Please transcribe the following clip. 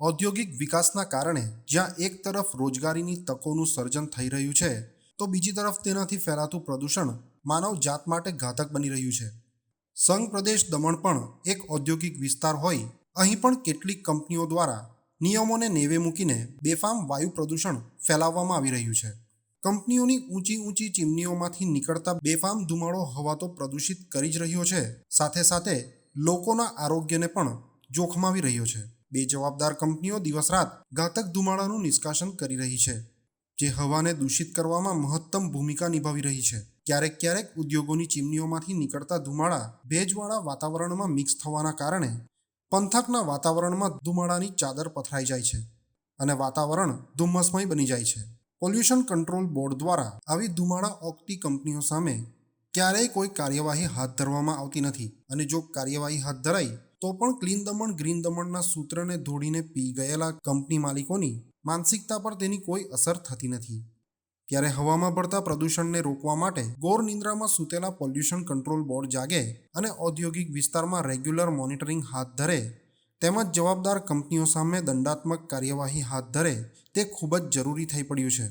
ઔદ્યોગિક વિકાસના કારણે જ્યાં એક તરફ રોજગારીની તકોનું સર્જન થઈ રહ્યું છે, તો બીજી તરફ તેનાથી ફેલાતું પ્રદૂષણ માનવ જાત માટે ઘાતક બની રહ્યું છે. સંઘ પ્રદેશ દમણ પણ એક ઔદ્યોગિક વિસ્તાર હોય, અહીં પણ કેટલીક કંપનીઓ દ્વારા નિયમોને નેવે મૂકીને બેફામ વાયુ પ્રદૂષણ ફેલાવવામાં આવી રહ્યું છે. કંપનીઓની ઊંચી ઊંચી ચીમનીઓમાંથી નીકળતા બેફામ ધુમાડો હવા તો પ્રદૂષિત કરી જ રહ્યો છે, સાથે સાથે લોકોના આરોગ્યને પણ જોખમાવી રહ્યો છે. બે જવાબદાર કંપનીઓ દિવસ રાત ઘાતક ધુમાડાનું નિષ્કાશન કરી રહી છે, જે હવાને દૂષિત કરવામાં મહત્તમ ભૂમિકા નિભાવી રહી છે. ક્યારેક ક્યારેક ઉદ્યોગોની ચીમનીઓમાંથી નીકળતા ધુમાડા ભેજવાળા વાતાવરણમાં મિક્સ થવાના કારણે પંથકના વાતાવરણમાં ધુમાડાની ચાદર પથરાઈ જાય છે અને વાતાવરણ ધુમ્મસમય બની જાય છે. પોલ્યુશન કંટ્રોલ બોર્ડ દ્વારા આવી ધુમાડા ઓગતી કંપનીઓ સામે ક્યારેય કોઈ કાર્યવાહી હાથ ધરવામાં આવતી નથી અને જો કાર્યવાહી હાથ ધરાઈ તો પણ ક્લીન દમણ, ગ્રીન દમણના સૂત્રને ધોડીને પી ગયેલા કંપની માલિકોની માનસિકતા પર તેની કોઈ અસર થતી નથી. ત્યારે હવામાં ભળતા પ્રદૂષણને રોકવા માટે ગોર નિંદ્રામાં સૂતેલા પોલ્યુશન કંટ્રોલ બોર્ડ જાગે અને ઔદ્યોગિક વિસ્તારમાં રેગ્યુલર મોનિટરિંગ હાથ ધરે તેમજ જવાબદાર કંપનીઓ સામે દંડાત્મક કાર્યવાહી હાથ ધરે તે ખૂબ જ જરૂરી થઈ પડ્યું છે.